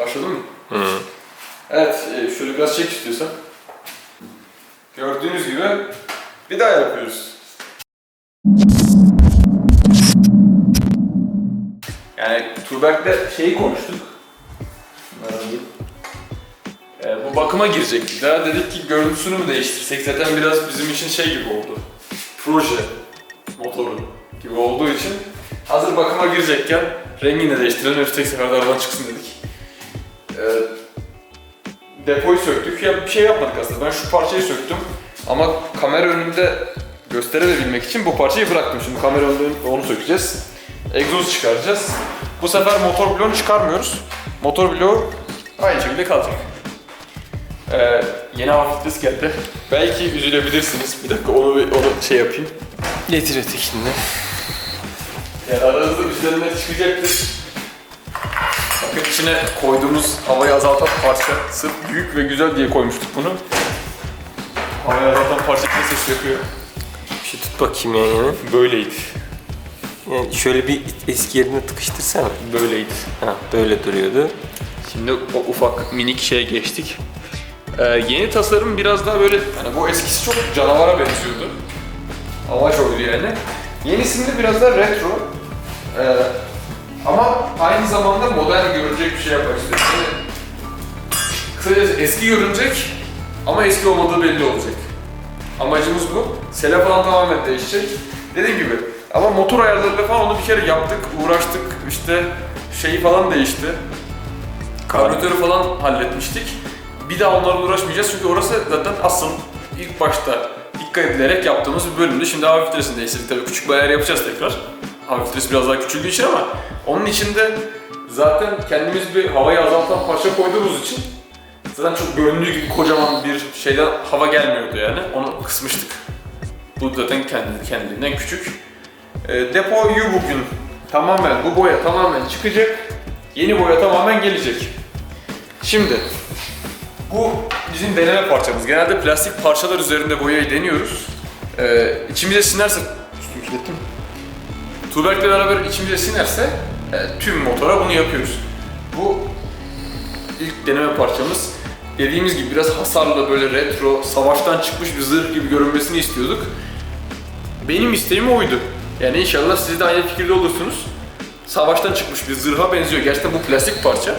Başladın mı? Hı. Evet, e, şöyle biraz çek istiyorsan. Gördüğünüz gibi bir daha yapıyoruz. Yani Tuğberk'le şeyi konuştuk. Bunları alayım. E, bu bakıma girecek. Daha dedik ki görüntüsünü mü değiştirsek? Zaten biraz bizim için şey gibi oldu. Proje motoru gibi olduğu için hazır bakıma girecekken rengini de değiştirelim. Tek seferde aradan çıksın dedik. E, depoyu söktük. Ya bir şey yapmadık aslında. Ben şu parçayı söktüm. Ama kamera önünde gösterebilmek için bu parçayı bıraktım. Şimdi kamera önünde onu sökeceğiz. Egzoz çıkaracağız. Bu sefer motor bloğunu çıkarmıyoruz. Motor bloğu aynı şekilde kalacak. Ee, yeni hava filtresi geldi. Belki üzülebilirsiniz. Bir dakika onu, onu şey yapayım. Getir ötekini de. Yani aranızda üzerine çıkacaktır. Bakın içine koyduğumuz havayı azaltan parça sırf büyük ve güzel diye koymuştuk bunu. Havayı azaltan parça ne ses yapıyor? Bir şey tut bakayım yan yana. Böyleydi. Yani şöyle bir eski yerine tıkıştırsana. Böyleydi. Ha böyle duruyordu. Şimdi o ufak minik şeye geçtik. Ee, yeni tasarım biraz daha böyle, hani bu eskisi çok canavara benziyordu. Amaç oydu yani. Yenisinde biraz daha retro. Ee, ama aynı zamanda modern görünecek bir şey yapmak istedim. Yani kısacası eski görünecek ama eski olmadığı belli olacak. Amacımız bu. Sele falan tamamen değişecek. Dediğim gibi ama motor ayarlarıyla falan onu bir kere yaptık, uğraştık. İşte şeyi falan değişti. Karbüratörü falan halletmiştik. Bir daha onlarla uğraşmayacağız çünkü orası zaten asıl ilk başta dikkat edilerek yaptığımız bir bölümdü. Şimdi hava filtresini değiştirdik tabii küçük bir ayar yapacağız tekrar. Hava filtresi biraz daha küçüldüğü için ama onun içinde zaten kendimiz bir havayı azaltan parça koyduğumuz için zaten çok göründüğü gibi kocaman bir şeyden hava gelmiyordu yani. Onu kısmıştık. Bu zaten kendi kendiliğinden küçük. E, depoyu bugün tamamen bu boya tamamen çıkacak. Yeni boya tamamen gelecek. Şimdi bu bizim deneme parçamız. Genelde plastik parçalar üzerinde boyayı deniyoruz. Ee, içimize sinerse... Üstümü kilitledim. Tuğberk'le beraber içimize sinerse e, tüm motora bunu yapıyoruz. Bu ilk deneme parçamız. Dediğimiz gibi biraz hasarlı böyle retro, savaştan çıkmış bir zırh gibi görünmesini istiyorduk. Benim isteğim oydu. Yani inşallah siz de aynı fikirde olursunuz. Savaştan çıkmış bir zırha benziyor. Gerçekten bu plastik parça.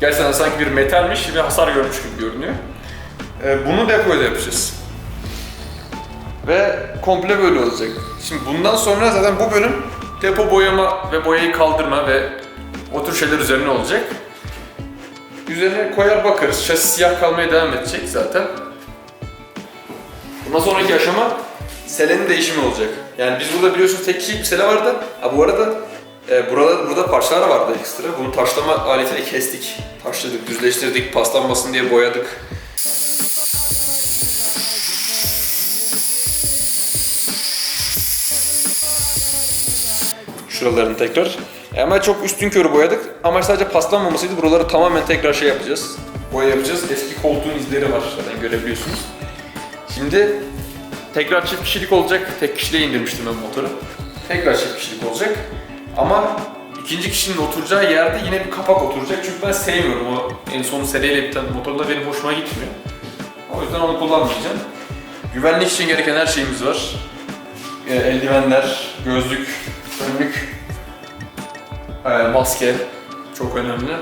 Gerçekten sanki bir metalmiş ve hasar görmüş gibi görünüyor. Ee, bunu depoyda yapacağız. Ve komple böyle olacak. Şimdi bundan sonra zaten bu bölüm depo boyama ve boyayı kaldırma ve o tür şeyler üzerine olacak. Üzerine koyar bakarız. Şasi siyah kalmaya devam edecek zaten. Bundan sonraki aşama selenin değişimi olacak. Yani biz burada biliyorsunuz tek kişilik bir sele vardı. Ha bu arada e, burada, burada parçalar vardı ekstra. Bunu taşlama aletiyle kestik. Taşladık, düzleştirdik, paslanmasın diye boyadık. Şuralarını tekrar. Ama çok üstün körü boyadık. Amaç sadece paslanmamasıydı. Buraları tamamen tekrar şey yapacağız. Boya yapacağız. Eski koltuğun izleri var zaten görebiliyorsunuz. Şimdi tekrar çift kişilik olacak. Tek kişiliğe indirmiştim ben motoru. Tekrar çift kişilik olacak. Ama ikinci kişinin oturacağı yerde yine bir kapak oturacak. Çünkü ben sevmiyorum o en son seriyle biten motorlar benim hoşuma gitmiyor. O yüzden onu kullanmayacağım. Güvenlik için gereken her şeyimiz var. E, eldivenler, gözlük, önlük, e, maske çok önemli.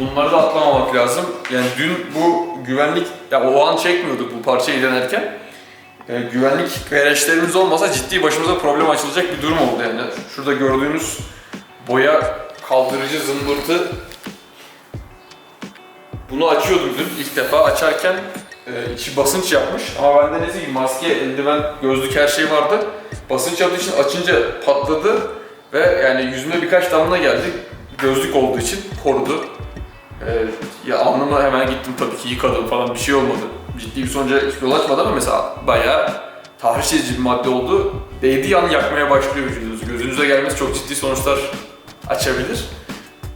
Bunları da atlamamak lazım. Yani dün bu güvenlik, ya o an çekmiyorduk bu parçayı denerken. E, güvenlik gereçlerimiz olmasa ciddi başımıza problem açılacak bir durum oldu yani. Şurada gördüğünüz boya kaldırıcı zımbırtı bunu açıyordum dün ilk defa açarken e, içi basınç yapmış ama bende neyse ki maske, eldiven, gözlük her şey vardı. Basınç yaptığı için açınca patladı ve yani yüzüme birkaç damla geldi. Gözlük olduğu için korudu. E, ya alnıma hemen gittim tabii ki yıkadım falan bir şey olmadı. Ciddi bir sonuca yol açmadı ama mesela bayağı tahriş edici bir madde oldu. Değdiği an yakmaya başlıyor vücudunuzu. Gözünüze gelmesi çok ciddi sonuçlar açabilir.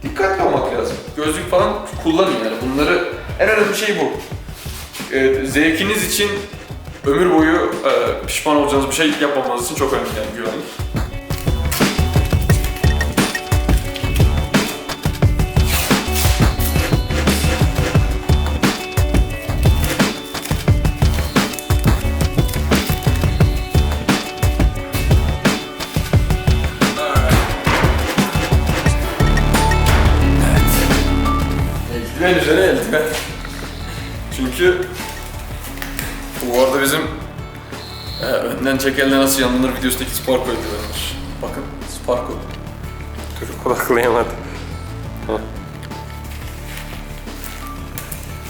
Dikkatli olmak lazım. Gözlük falan kullanın yani. Bunları en önemli şey bu. Ee, zevkiniz için ömür boyu e, pişman olacağınız bir şey yapmamanız için çok önemli yani güvenlik. Önden çekerle nasıl yanılır videosundaki Sparko eldivenler. Bakın Sparko. Dur kulaklayamadım.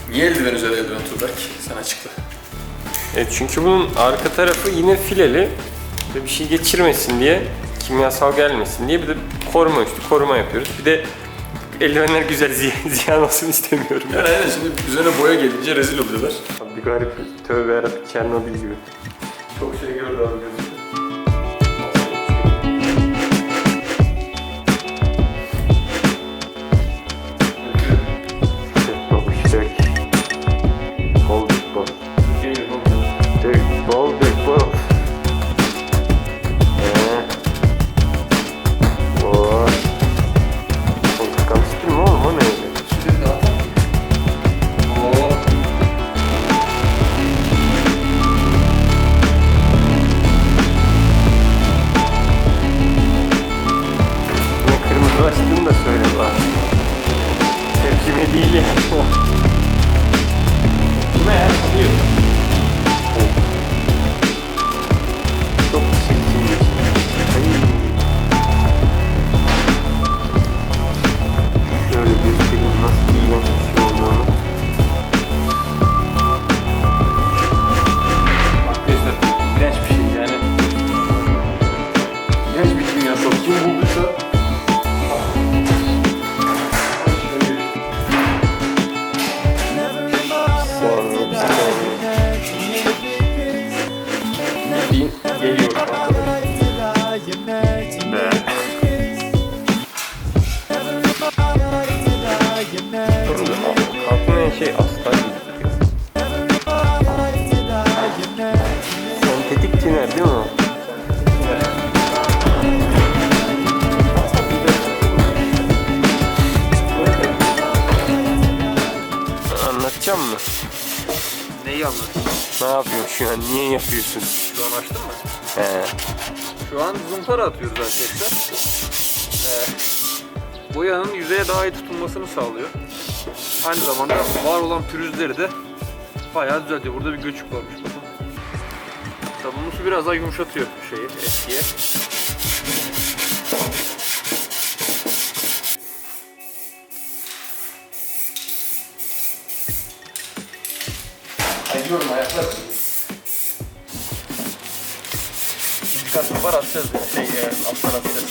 Niye eldiven üzerine eldiven Tuğberk? Sen açıkla. E çünkü bunun arka tarafı yine fileli ve bir şey geçirmesin diye, kimyasal gelmesin diye bir de koruma üstü koruma yapıyoruz. Bir de eldivenler güzel ziyan, ziyan olsun istemiyorum. Yani aynen şimdi üzerine boya gelince rezil oluyorlar. Abi bir garip, tövbe yarabbim Çernobil gibi. Çok şey gördü abi Ne kırmızılaştığını da söyle bana. Tepkime değil ya. Ya? Alıyor. Çok çirkinmiş. Ay. Şöyle göstereyim nasıl iğrenç bir şey olduğunu. Arkadaşlar iğrenç bir şey yani. İğrenç bir kimyasal. Kim bulduysa Sentetik tiner değil mi? Anlatacağım mı? Neyi anlatayım? Ne yapıyorsun şu an? Niye yapıyorsun? Şu an açtın mı? He. Şu an zımpara atıyoruz arkadaşlar. Ee, boyanın yüzeye daha iyi tutunmasını sağlıyor. Aynı zamanda var olan pürüzleri de bayağı düzeltiyor. Burada bir göçük varmış bakın. Sabunlu su biraz daha yumuşatıyor şeyi eskiye. Ayıyorum ayaklar. İkinci kat var atacağız. Şey, alttan atacağız.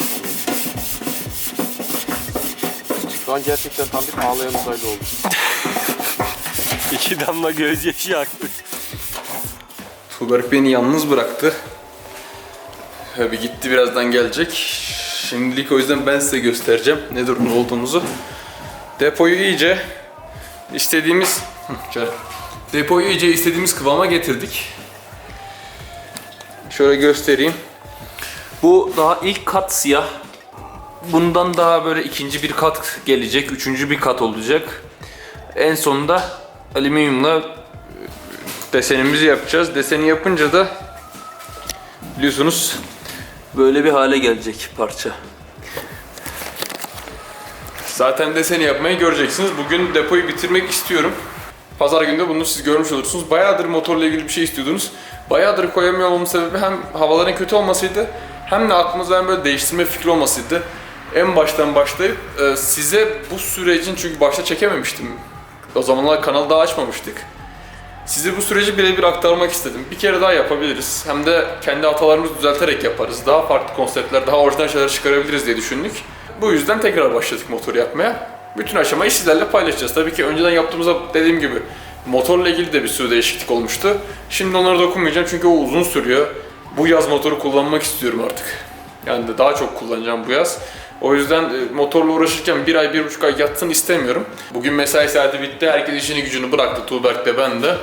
Şu an gerçekten tam bir ağlayan uzaylı oldu. İki damla gözyaşı aktı. Tuğberk beni yalnız bıraktı. Tabii gitti birazdan gelecek. Şimdilik o yüzden ben size göstereceğim ne durumda olduğumuzu. Depoyu iyice istediğimiz. Depoyu iyice istediğimiz kıvama getirdik. Şöyle göstereyim. Bu daha ilk kat siyah. Bundan daha böyle ikinci bir kat gelecek, üçüncü bir kat olacak. En sonunda alüminyumla desenimizi yapacağız. Deseni yapınca da biliyorsunuz böyle bir hale gelecek parça. Zaten deseni yapmayı göreceksiniz. Bugün depoyu bitirmek istiyorum. Pazar günü de bunu siz görmüş olursunuz. Bayağıdır motorla ilgili bir şey istiyordunuz. Bayağıdır koyamıyor olmamın sebebi hem havaların kötü olmasıydı hem de aklımızda hem böyle değiştirme fikri olmasıydı. En baştan başlayıp e, size bu sürecin çünkü başta çekememiştim. O zamanlar kanalı daha açmamıştık. Size bu süreci birebir aktarmak istedim. Bir kere daha yapabiliriz. Hem de kendi hatalarımızı düzelterek yaparız. Daha farklı konseptler, daha orijinal şeyler çıkarabiliriz diye düşündük. Bu yüzden tekrar başladık motor yapmaya. Bütün aşamayı sizlerle paylaşacağız. Tabii ki önceden yaptığımızda dediğim gibi motorla ilgili de bir sürü değişiklik olmuştu. Şimdi onlara dokunmayacağım çünkü o uzun sürüyor. Bu yaz motoru kullanmak istiyorum artık. Yani daha çok kullanacağım bu yaz. O yüzden e, motorla uğraşırken bir ay, bir buçuk ay yatsın istemiyorum. Bugün mesai saati bitti. Herkes işini gücünü bıraktı. Tuğberk de ben de.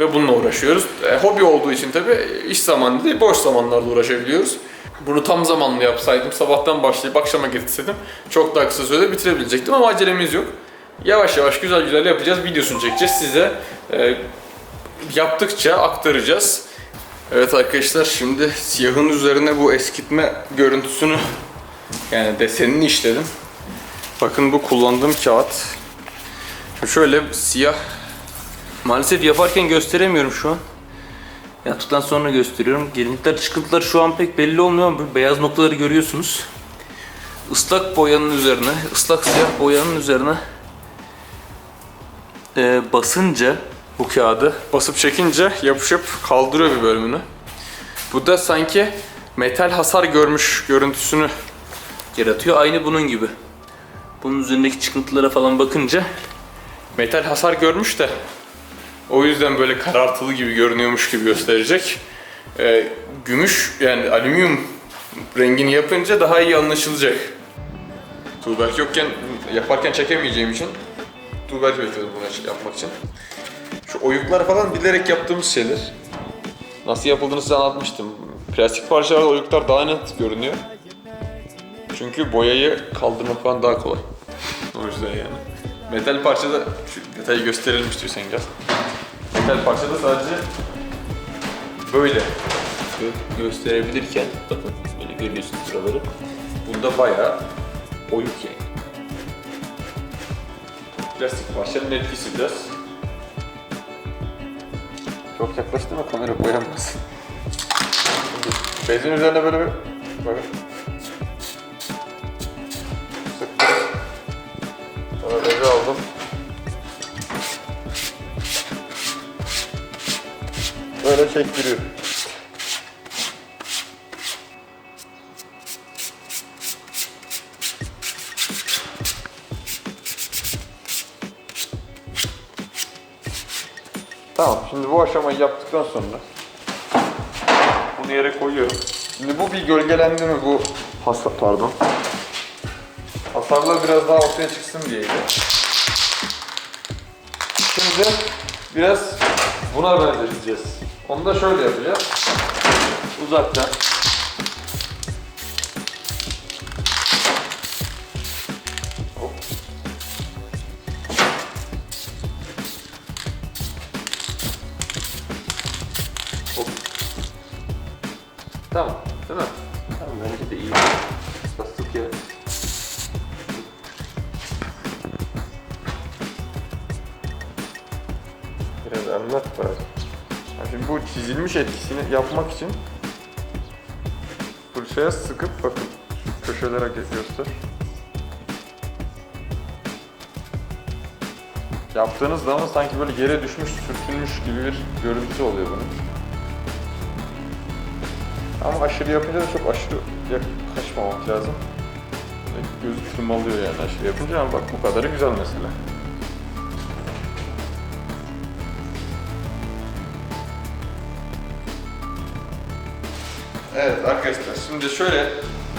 Ve bununla uğraşıyoruz. E, hobi olduğu için tabii iş zamanı değil, boş zamanlarda uğraşabiliyoruz. Bunu tam zamanlı yapsaydım, sabahtan başlayıp akşama getirseydim çok daha kısa sürede bitirebilecektim ama acelemiz yok. Yavaş yavaş güzel güzel yapacağız, videosunu çekeceğiz. Size e, yaptıkça aktaracağız. Evet arkadaşlar şimdi siyahın üzerine bu eskitme görüntüsünü yani desenini işledim. Bakın bu kullandığım kağıt. Şöyle siyah Maalesef yaparken gösteremiyorum şu an. Yaptıktan sonra gösteriyorum. Gelinlikler çıkıntılar şu an pek belli olmuyor ama beyaz noktaları görüyorsunuz. Islak boyanın üzerine, ıslak siyah boyanın üzerine e, basınca bu kağıdı basıp çekince yapışıp kaldırıyor bir bölümünü. Bu da sanki metal hasar görmüş görüntüsünü yaratıyor. Aynı bunun gibi. Bunun üzerindeki çıkıntılara falan bakınca metal hasar görmüş de o yüzden böyle karartılı gibi görünüyormuş gibi gösterecek. Ee, gümüş yani alüminyum rengini yapınca daha iyi anlaşılacak. Tuğberk yokken yaparken çekemeyeceğim için Tuğberk bekliyordum bunu yapmak için. Şu oyuklar falan bilerek yaptığımız şeyler. Nasıl yapıldığını size anlatmıştım. Plastik parçalarda oyuklar daha net görünüyor. Çünkü boyayı kaldırmak falan daha kolay. O yüzden yani. Metal parçada, şu detayı gösterelim istiyorsan gel. Metal parçada sadece böyle gö- gösterebilirken, bakın böyle görüyorsunuz buraları. Bunda bayağı oyuk yani. Plastik parçanın etkisi biraz. Çok yaklaştı mı kamera boyanmaz. Bezin üzerine böyle bir bakın. Çektiriyor. Tamam, şimdi bu aşamayı yaptıktan sonra bunu yere koyuyorum. Şimdi bu bir gölgelendi mi bu hasar, pardon. Hasarlar biraz daha ortaya çıksın diyeydi. Şimdi biraz buna benzeteceğiz. Onu da şöyle yapacağız. Uzaktan. Çizilmiş etkisini yapmak için fırçaya sıkıp bakın köşelere göster. Yaptığınız zaman sanki böyle yere düşmüş, sürtünmüş gibi bir görüntüsü oluyor bunun. Ama aşırı yapınca da çok aşırı yaklaşmamak lazım. Gözü tırmalıyor yani aşırı yapınca ama bak bu kadarı güzel mesela. Evet arkadaşlar şimdi şöyle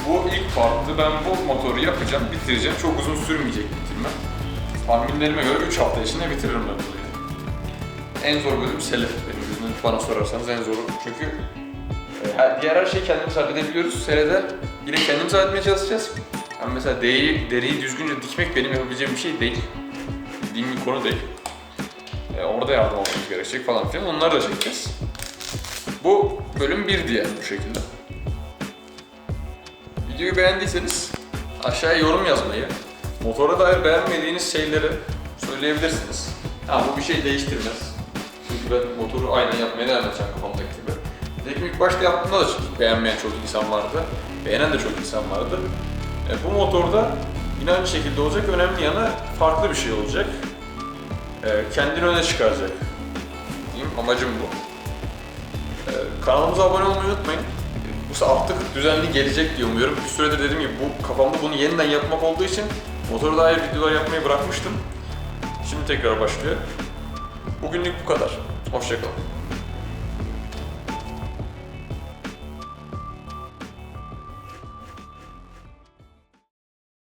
bu ilk partı ben bu motoru yapacağım, bitireceğim. Çok uzun sürmeyecek bitirme. Tahminlerime göre 3 hafta içinde bitiririm ben bunu. En zor bölüm selef benim gözümden bana sorarsanız en zoru. Çünkü e, diğer her şeyi kendimiz halledebiliyoruz. Serede yine kendimiz halletmeye çalışacağız. Ama mesela deriyi, deriyi düzgünce dikmek benim yapabileceğim bir şey değil. Bildiğim bir konu değil. E, orada yardım almamız gerekecek falan filan. Onları da çekeceğiz. Bu bölüm 1 diye bu şekilde. Videoyu beğendiyseniz aşağıya yorum yazmayı, motora dair beğenmediğiniz şeyleri söyleyebilirsiniz. Ha bu bir şey değiştirmez. Çünkü ben motoru aynen yapmaya devam edeceğim kafamdaki gibi. Nitekim ilk başta yaptığımda da beğenmeyen çok insan vardı. Beğenen de çok insan vardı. E, bu motorda yine aynı şekilde olacak. Önemli yanı farklı bir şey olacak. E, kendini öne çıkaracak. Diyeyim, amacım bu. Ee, kanalımıza abone olmayı unutmayın. Bu artık düzenli gelecek diye umuyorum. Bir süredir dediğim gibi bu kafamda bunu yeniden yapmak olduğu için motora dair videolar yapmayı bırakmıştım. Şimdi tekrar başlıyor. Bugünlük bu kadar. Hoşçakalın.